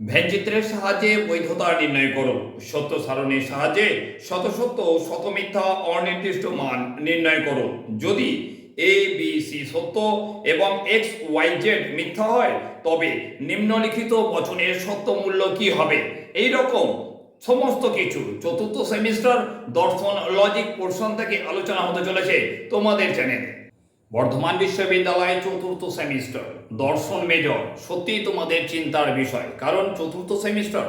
ভেনচিত্রের সাহায্যে বৈধতা নির্ণয় করো। সত্য সারণীর সাহায্যে শত সত্য শত মিথ্যা অনির্দিষ্ট মান নির্ণয় করো। যদি এ বি সি সত্য এবং এক্স ওয়াই জেড মিথ্যা হয়, তবে নিম্নলিখিত বচনের সত্য মূল্য কি হবে? এই রকম সমস্ত কিছু চতুর্থ সেমিস্টার দর্শন লজিক পোর্শন থেকে আলোচনা হতে চলেছে তোমাদের চ্যানেলে। বর্ধমান বিশ্ববিদ্যালয়ে চতুর্থ সেমিস্টার। দর্শন মেজর। সত্যিই তোমাদের চিন্তার বিষয়। কারণ চতুর্থ সেমিস্টার,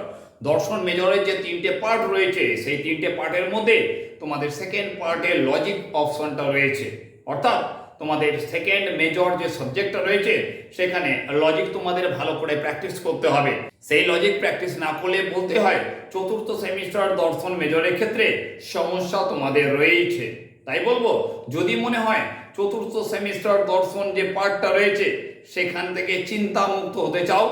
দর্শন মেজরের যে তিনটে পার্ট রয়েছে, সেই তিনটে পার্টের মধ্যে তোমাদের সেকেন্ড পার্টের লজিক অপশনটা রয়েছে। অর্থাৎ তোমাদের সেকেন্ড মেজর যে সাবজেক্টটা রয়েছে, সেখানে লজিক তোমাদের ভালো করে প্র্যাকটিস করতে হবে। সেই লজিক প্র্যাকটিস না করলে বলতে হয়, চতুর্থ সেমিস্টার দর্শন মেজরের ক্ষেত্রে সমস্যা তোমাদের রয়েছে তাই বলব, যদি মনে হয় চতুর্থ সেমিস্টার দর্শন যে পার্টটা রয়েছে, সেখান থেকে চিন্তামুক্ত হতে চাও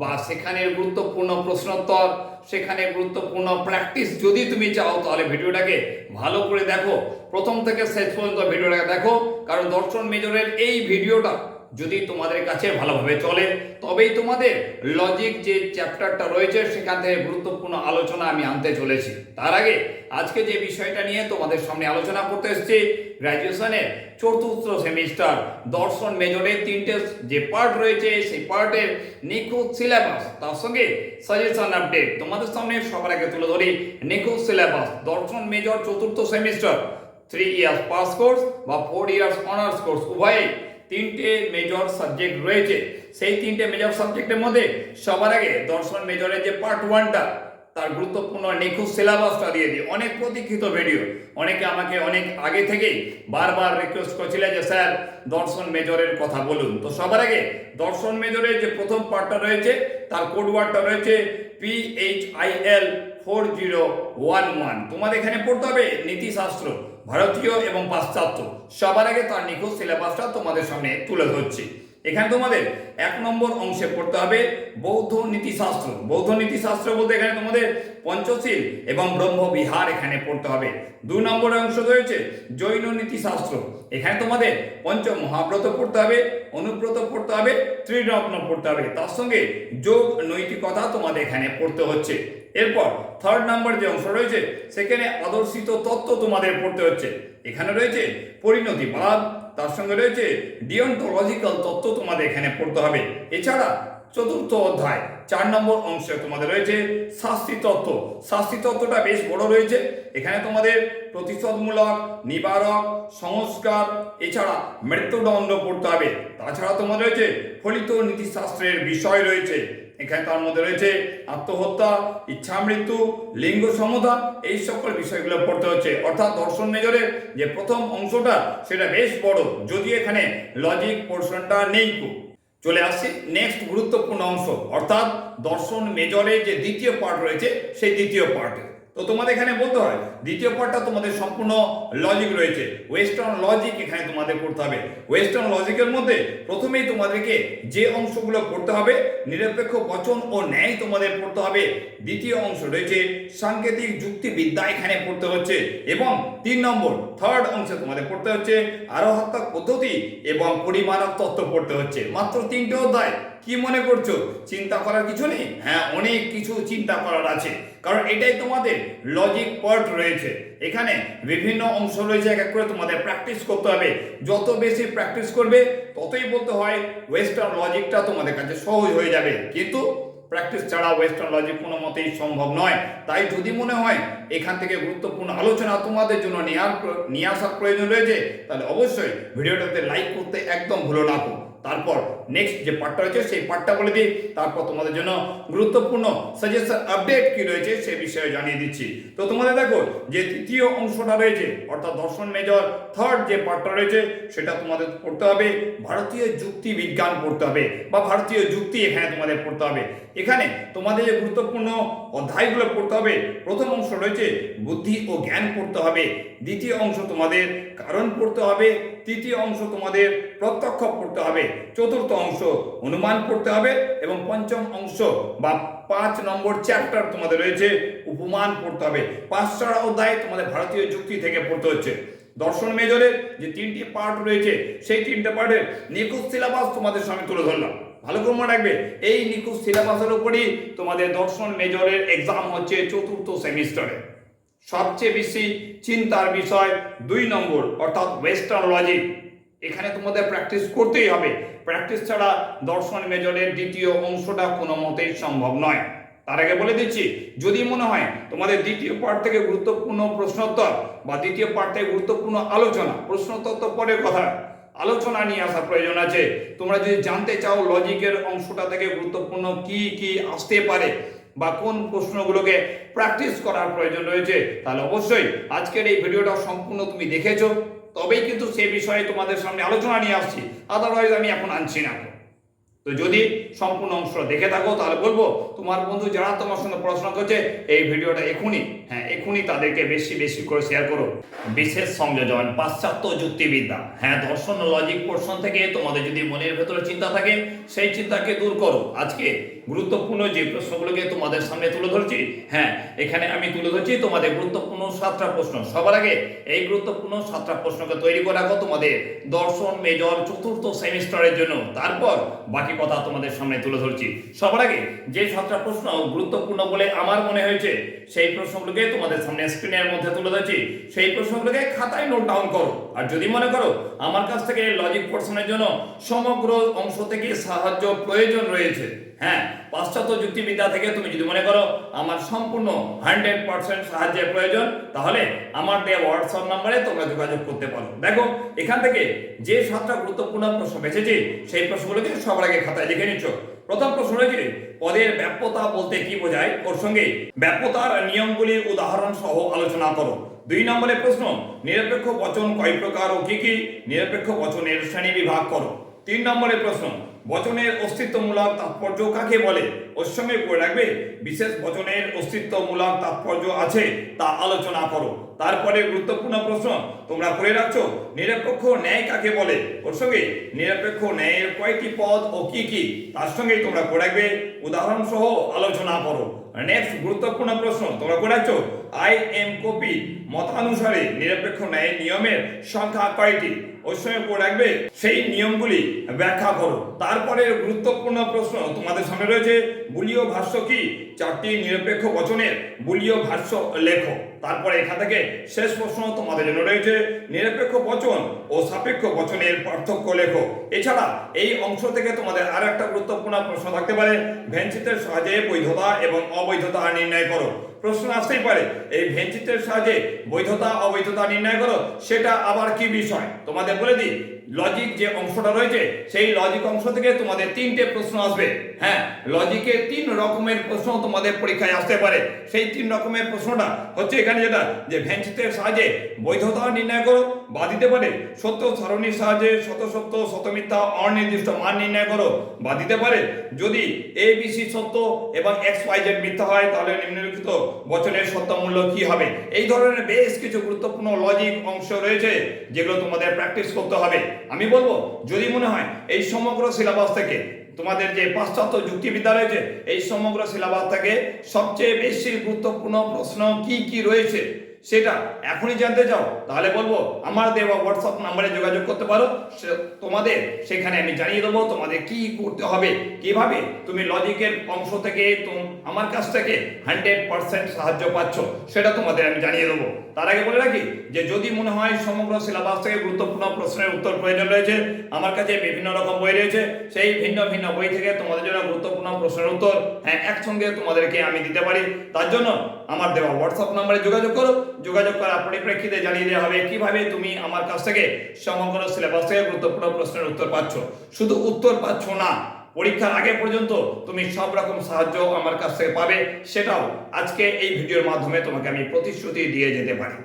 বা সেখানের গুরুত্বপূর্ণ প্রশ্নোত্তর সেখানে গুরুত্বপূর্ণ প্র্যাকটিস যদি তুমি চাও, তাহলে ভিডিওটাকে ভালো করে দেখো। প্রথম থেকে শেষ পর্যন্ত ভিডিওটাকে দেখো, কারণ দর্শন মেজরের এই ভিডিওটা যদি তোমাদের কাছে ভালোভাবে চলে, তবেই তোমাদের লজিক যে চ্যাপ্টারটা রয়েছে, সেখান থেকে গুরুত্বপূর্ণ আলোচনা আমি আনতে চলেছি। তার আগে আজকে যে বিষয়টা নিয়ে তোমাদের সামনে আলোচনা করতে এসেছি গ্র্যাজুয়েশনের চতুর্থ সেমিস্টার দর্শন মেজরের তিনটে যে পার্ট রয়েছে, সেই পার্টের নিখুঁত সিলেবাস তার সঙ্গে সাজেশন আপডেট তোমাদের সামনে সবার আগে তুলে ধরি। নিখুঁত সিলেবাস দর্শন মেজর চতুর্থ semester three years pass course বা ফোর ইয়ার্স অনার্স কোর্স উভয়ই তিনটে মেজর সাবজেক্ট রয়েছে। সেই তিনটে মেজর সাবজেক্টের মধ্যে সবার আগে দর্শন মেজরের যে পার্ট ওয়ানটা তার গুরুত্বপূর্ণ নিখুঁত সিলেবাসটা দিয়ে দিই। অনেক প্রতীক্ষিত ভিডিও অনেকে আমাকে অনেক আগে থেকেই বারবার রিকোয়েস্ট করছিলেন যে, স্যার, দর্শন মেজরের কথা বলুন। তো সবার আগে দর্শন মেজরের যে প্রথম পার্টটা রয়েছে, তার কোড ওয়ার্ডটা রয়েছে P H I L four zero one one তোমাদের এখানে পড়তে হবে নীতিশাস্ত্র ভারতীয় এবং পাশ্চাত্য। সবার আগে তার নিখুঁত সিলেবাসটা তোমাদের সামনে তুলে ধরছি। এখানে তোমাদের এক নম্বর অংশে পড়তে হবে বৌদ্ধ নীতিশাস্ত্র। বৌদ্ধ নীতিশাস্ত্র বলতে এখানে তোমাদের পঞ্চশীল এবং ব্রহ্মবিহার এখানে পড়তে হবে। দুই নম্বরের অংশ রয়েছে জৈন নীতিশাস্ত্র। এখানে তোমাদের পঞ্চ মহাব্রত পড়তে হবে, অনুব্রত পড়তে হবে, ত্রিরত্ন পড়তে হবে। তার সঙ্গে যোগ নৈতিকতা তোমাদের এখানে পড়তে হচ্ছে। এরপর থার্ড নাম্বার যে অংশ রয়েছে, সেখানে আদর্শিত তত্ত্ব তোমাদের পড়তে হচ্ছে। এখানে রয়েছে পরিণতিবাদ তার সঙ্গে রয়েছে ডিওন্টোলজিক্যাল তত্ত্ব তোমাদের এখানে পড়তে হবে। এছাড়া চতুর্থ অধ্যায়, চার নম্বর অংশে তোমাদের রয়েছে শাস্তি তত্ত্ব। শাস্তি তত্ত্বটা বেশ বড় রয়েছে। এখানে তোমাদের প্রতিশোধমূলক, নিবারক, সংস্কার, এছাড়া মৃত্যুদণ্ড পড়তে হবে। তাছাড়া তোমাদের রয়েছে ফলিত নীতিশাস্ত্রের বিষয় রয়েছে। এখানে তার মধ্যে রয়েছে আত্মহত্যা, ইচ্ছা মৃত্যু, লিঙ্গ সমতা, এই সকল বিষয়গুলো পড়তে হচ্ছে। অর্থাৎ দর্শন মেজরের যে প্রথম অংশটা, সেটা বেশ বড়। যদি এখানে লজিক পোর্শনটা নেই চলে আসছি নেক্সট গুরুত্বপূর্ণ অংশ। অর্থাৎ দর্শন মেজরের যে দ্বিতীয় পার্ট রয়েছে, সেই দ্বিতীয় পার্টে তো তোমাদের এখানে বলতে হয়, দ্বিতীয় পার্টটা তোমাদের সম্পূর্ণ লজিক রয়েছে। ওয়েস্টার্ন লজিক এখানে তোমাদের করতে হবে। ওয়েস্টার্ন লজিকের মধ্যে প্রথমেই তোমাদেরকে যে অংশগুলো পড়তে হবে, নিরপেক্ষ বচন ও ন্যায় তোমাদের পড়তে হবে। দ্বিতীয় অংশ রয়েছে, সাংকেতিক যুক্তিবিদ্যা এখানে পড়তে হচ্ছে। এবং তিন নম্বর থার্ড অংশে তোমাদের পড়তে হচ্ছে, আরোহাত্মক পদ্ধতি এবং পরিমাণক তত্ত্ব পড়তে হচ্ছে। মাত্র তিনটে অধ্যায়। কি মনে করছ? চিন্তা করার কিছু নেই? হ্যাঁ অনেক কিছু চিন্তা করার আছে। কারণ এটাই তোমাদের লজিক পার্ট রয়েছে। এখানে বিভিন্ন অংশ রয়েছে, এক এক করে তোমাদের প্র্যাকটিস করতে হবে। যত বেশি প্র্যাকটিস করবে, ততই বলতে হয় ওয়েস্টার্ন লজিকটা তোমাদের কাছে সহজ হয়ে যাবে। কিন্তু প্র্যাকটিস ছাড়া ওয়েস্টার্ন লজিক কোনো মতেই সম্ভব নয়। তাই যদি মনে হয় এখান থেকে গুরুত্বপূর্ণ আলোচনা তোমাদের জন্য নিয়ে আসার প্রয়োজন রয়েছে, তাহলে অবশ্যই ভিডিওটাতে লাইক করতে একদম ভুলো না। তারপর নেক্সট যে পার্টটা রয়েছে, সেই পার্টটা বলে দিই। তারপর তোমাদের জন্য গুরুত্বপূর্ণ সাজেশন আপডেট কি রয়েছে, সে বিষয়ে জানিয়ে দিচ্ছি। তো তোমাদের দেখো, যে তৃতীয় অংশটা রয়েছে, অর্থাৎ দর্শন মেজর থার্ড যে পার্টটা রয়েছে, সেটা তোমাদের পড়তে হবে। ভারতীয় যুক্তি বিজ্ঞান পড়তে হবে, বা ভারতীয় যুক্তি এখানে তোমাদের পড়তে হবে। এখানে তোমাদের যে গুরুত্বপূর্ণ অধ্যায়গুলো পড়তে হবে, প্রথম অংশ রয়েছে, বুদ্ধি ও জ্ঞান পড়তে হবে। দ্বিতীয় অংশ তোমাদের কারণ পড়তে হবে, তৃতীয় অংশ তোমাদের প্রত্যক্ষ পড়তে হবে, চতুর্থ অংশ অনুমান পড়তে হবে এবং পঞ্চম অংশ বা পাঁচ নম্বর চ্যাপ্টার তোমাদের রয়েছে, উপমান পড়তে হবে। পাঁচটা অধ্যায় তোমাদের ভারতীয় যুক্তি থেকে পড়তে হচ্ছে। দর্শন মেজরের যে তিনটি পার্ট রয়েছে, সেই তিনটে পার্টের নিখুঁত সিলেবাস তোমাদের সামনে তুলে ধরলাম। ভালো করে মনে রাখবে, এই নিখুঁত সিলেবাসের উপরই তোমাদের দর্শন মেজরের এক্সাম হচ্ছে চতুর্থ সেমিস্টারে সবচেয়ে বেশি চিন্তার বিষয় দুই নম্বর, অর্থাৎ ওয়েস্টার্ন লজিক এখানে তোমাদের প্র্যাকটিস করতেই হবে। প্র্যাকটিস ছাড়া দর্শন মেজরের দ্বিতীয় অংশটা কোনো মতেই সম্ভব নয়। তার আগে বলে দিচ্ছি, যদি মনে হয় তোমাদের দ্বিতীয় পার্ট থেকে গুরুত্বপূর্ণ প্রশ্নোত্তর বা দ্বিতীয় পার্ট থেকে গুরুত্বপূর্ণ আলোচনা, প্রশ্নোত্তর তো পরের কথা, আলোচনা নিয়ে আসা প্রয়োজন আছে। তোমরা যদি জানতে চাও লজিকের অংশটা থেকে গুরুত্বপূর্ণ কি কি আসতে পারে বা কোন প্রশ্নগুলোকে প্র্যাকটিস করার প্রয়োজন রয়েছে, তাহলে অবশ্যই আজকের এই ভিডিওটা সম্পূর্ণ তুমি দেখেছ। তবেই কিন্তু সে বিষয়ে তোমাদের সামনে আলোচনা নিয়ে আসছি আদারওয়াইজ আমি এখন আনছি না। তো যদি সম্পূর্ণ অংশ দেখে থাকো, তাহলে বলব, তোমার বন্ধু যারা তোমার সঙ্গে পড়াশোনা করছে, এই ভিডিওটা এখনই হ্যাঁ এখনই তাদেরকে বেশি বেশি করে শেয়ার করো। বিশেষ সংযোজন, পাশ্চাত্য যুক্তিবিদ্যা হ্যাঁ দর্শন লজিক পোর্শন থেকে তোমাদের যদি মনের ভেতরে চিন্তা থাকে, সেই চিন্তাকে দূর করো। আজকে গুরুত্বপূর্ণ যে প্রশ্নগুলোকে তোমাদের সামনে তুলে ধরছি হ্যাঁ এখানে আমি তুলে ধরছি তোমাদের গুরুত্বপূর্ণ সাতটা প্রশ্ন। সবার আগে এই গুরুত্বপূর্ণ সাতটা প্রশ্নকে তৈরি করে রাখো তোমাদের দর্শন, মেজর, চতুর্থ সেমিস্টারের জন্য। তারপর বাকি কথা তোমাদের সামনে তুলে ধরছি। সবার আগে যে সাতটা প্রশ্ন গুরুত্বপূর্ণ বলে আমার মনে হয়েছে, সেই প্রশ্নগুলোকে তোমাদের সামনে স্ক্রিনের মধ্যে তুলে ধরছি। সেই প্রশ্নগুলোকে খাতায় নোট ডাউন করো। আর যদি মনে করো আমার কাছ থেকে লজিক পোর্শনের জন্য সমগ্র অংশ থেকে সাহায্য প্রয়োজন রয়েছে হ্যাঁ পাশ্চাত্য যুক্তিবিদ্যা থেকে তুমি যদি মনে করো আমার সম্পূর্ণ হান্ড্রেড পার্সেন্ট সাহায্যের প্রয়োজন, তাহলে আমার দেওয়া হোয়াটসঅ্যাপ নাম্বারে তোমরা যোগাযোগ করতে পারো। দেখো, এখান থেকে যে সাতটা গুরুত্বপূর্ণ প্রশ্ন বেছেছি, সেই প্রশ্নগুলোকে সবার আগে খাতায় লিখে নিচ্ছ। প্রথম প্রশ্ন রয়েছে পদের ব্যাপ্যতা বলতে কি বোঝায়? ওর সঙ্গে ব্যাপ্যতার নিয়মগুলির উদাহরণ সহ আলোচনা করো। দুই নম্বরের প্রশ্ন, নিরপেক্ষ বচন কয় প্রকার ও কি কি? নিরপেক্ষ বচনের শ্রেণি বিভাগ করো। তিন নম্বরের প্রশ্ন, বচনের অস্তিত্বমূলক তাৎপর্য কাকে বলে? ওর সঙ্গে করে রাখবে, বিশেষ বচনের অস্তিত্বমূলক তাৎপর্য আছে, তা আলোচনা করো। তারপরে গুরুত্বপূর্ণ প্রশ্ন, তোমরা করে রাখছো, নিরপেক্ষ ন্যায় কাকে বলে? ওর সঙ্গে নিরপেক্ষ ন্যায়ের কয়টি পদ ও কি কি? তার সঙ্গে তোমরা করে রাখবে উদাহরণ সহ আলোচনা করো। নেক্সট গুরুত্বপূর্ণ প্রশ্ন, তোমরা করে রাখছো, আই এম কপি, মতানুসারে নিরপেক্ষ ন্যায়ের নিয়মের সংখ্যা কয়টি? ওর সঙ্গে করে রাখবে। সেই নিয়মগুলি ব্যাখ্যা করো। তারপরে গুরুত্বপূর্ণ প্রশ্ন তোমাদের সামনে রয়েছে, বুলীয় ভাষ্য কি? চারটি নিরপেক্ষ বচনের বুলীয় ভাষ্য লেখো। তারপরে এখান থেকে শেষ প্রশ্ন তোমাদের জন্য রয়েছে, নিরপেক্ষ বচন ও সাপেক্ষ বচনের পার্থক্য লেখো। এছাড়া এই অংশ থেকে তোমাদের আর একটা গুরুত্বপূর্ণ প্রশ্ন থাকতে পারে ভেঞ্চিতের সাহায্যে বৈধতা এবং অবৈধতা নির্ণয় করো। প্রশ্ন আসতেই পারে, এই ভেঞ্চিতের সাহায্যে বৈধতা, অবৈধতা নির্ণয় করো, সেটা আবার কি বিষয়? তোমাদের বলে দিই লজিক যে অংশটা রয়েছে, সেই লজিক অংশ থেকে তোমাদের তিনটে প্রশ্ন আসবে। হ্যাঁ লজিকে তিন রকমের প্রশ্ন তোমাদের পরীক্ষায় আসতে পারে। সেই তিন রকমের প্রশ্নটা হচ্ছে এখানে যেটা, যে ভেঞ্চিতের সাহায্যে বৈধতা নির্ণয় করো, বা দিতে পারে। সত্য সারণীর সাহায্যে শত সত্য, শত মিথ্যা, অনির্দিষ্ট মান নির্ণয় করো, বা দিতে পারে। যদি এ বি সি সত্য এবং এক্স ওয়াই জেড মিথ্যা হয়, তাহলে নিম্নলিখিত বচনের সত্য মূল্য কি হবে? এই ধরনের বেশ কিছু গুরুত্বপূর্ণ লজিক অংশ রয়েছে, যেগুলো তোমাদের প্র্যাকটিস করতে হবে। আমি বলব, যদি মনে হয় এই সমগ্র সিলেবাস থেকে তোমাদের যে পাশ্চাত্য যুক্তিবিদ্যা রয়েছে, এই সমগ্র সিলেবাস থেকে সবচেয়ে বেশি গুরুত্বপূর্ণ প্রশ্ন কি কি রয়েছে সেটা এখনই জানতে চাও, তাহলে বলব আমার দেওয়া হোয়াটসঅ্যাপ নাম্বারে যোগাযোগ করতে পারো। তোমাদের সেখানে আমি জানিয়ে দেবো তোমাদের কি করতে হবে, কীভাবে তুমি লজিকের অংশ থেকে আমার কাছ থেকে হান্ড্রেড পার্সেন্ট সাহায্য পাচ্ছ, সেটা তোমাদের আমি জানিয়ে দেবো। তার আগে বলে রাখি যে যদি মনে হয় সমগ্র সিলেবাস থেকে গুরুত্বপূর্ণ প্রশ্নের উত্তর প্রয়োজন রয়েছে, আমার কাছে বিভিন্ন রকম বই রয়েছে, সেই ভিন্ন ভিন্ন বই থেকে তোমাদের জন্য গুরুত্বপূর্ণ প্রশ্নের উত্তর হ্যাঁ একসঙ্গে তোমাদেরকে আমি দিতে পারি। তার জন্য আমার দেওয়া হোয়াটসঅ্যাপ নাম্বারে যোগাযোগ করো যোগাযোগ করার পরিপ্রেক্ষিতে জানিয়ে দেওয়া হবে কীভাবে তুমি আমার কাছ থেকে সমগ্র সিলেবাস থেকে গুরুত্বপূর্ণ প্রশ্নের উত্তর পাচ্ছ। শুধু উত্তর পাচ্ছ না, পরীক্ষার আগে পর্যন্ত তুমি সব রকম সাহায্য আমার কাছ থেকে পাবে, সেটাও আজকে এই ভিডিওর মাধ্যমে তোমাকে আমি প্রতিশ্রুতি দিয়ে যেতে পারি।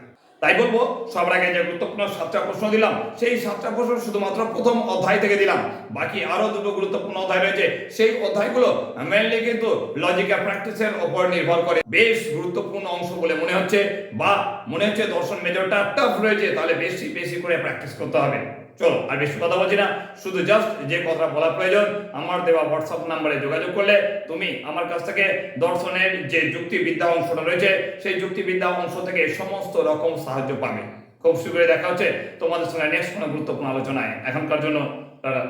তাই বলব, সবার আগে যে গুরুত্বপূর্ণ সাতটা প্রশ্ন দিলাম, সেই সাতটা প্রশ্ন শুধুমাত্র প্রথম অধ্যায় থেকে দিলাম। বাকি আরও দুটো গুরুত্বপূর্ণ অধ্যায় রয়েছে, সেই অধ্যায়গুলো মেনলি কিন্তু লজিক্যাল প্র্যাকটিসের উপর নির্ভর করে। বেশ গুরুত্বপূর্ণ অংশ বলে মনে হচ্ছে, বা মনে হচ্ছে দর্শন মেজরটা টাফ রয়েছে, তাহলে বেশি বেশি করে প্র্যাকটিস করতে হবে। চলো, আর বেশি কথা বলছি না। শুধু জাস্ট যে কথা বলা প্রয়োজন, আমার দেওয়া হোয়াটসঅ্যাপ নাম্বারে যোগাযোগ করলে তুমি আমার কাছ থেকে দর্শনের যে যুক্তিবিদ্যা অংশটা রয়েছে, সেই যুক্তিবিদ্যা অংশ থেকে সমস্ত রকম সাহায্য পাবে। খুব শীঘ্রই দেখা হচ্ছে তোমাদের সঙ্গে নেক্সট কোনো গুরুত্বপূর্ণ আলোচনায়। এখনকার জন্য, টাটা।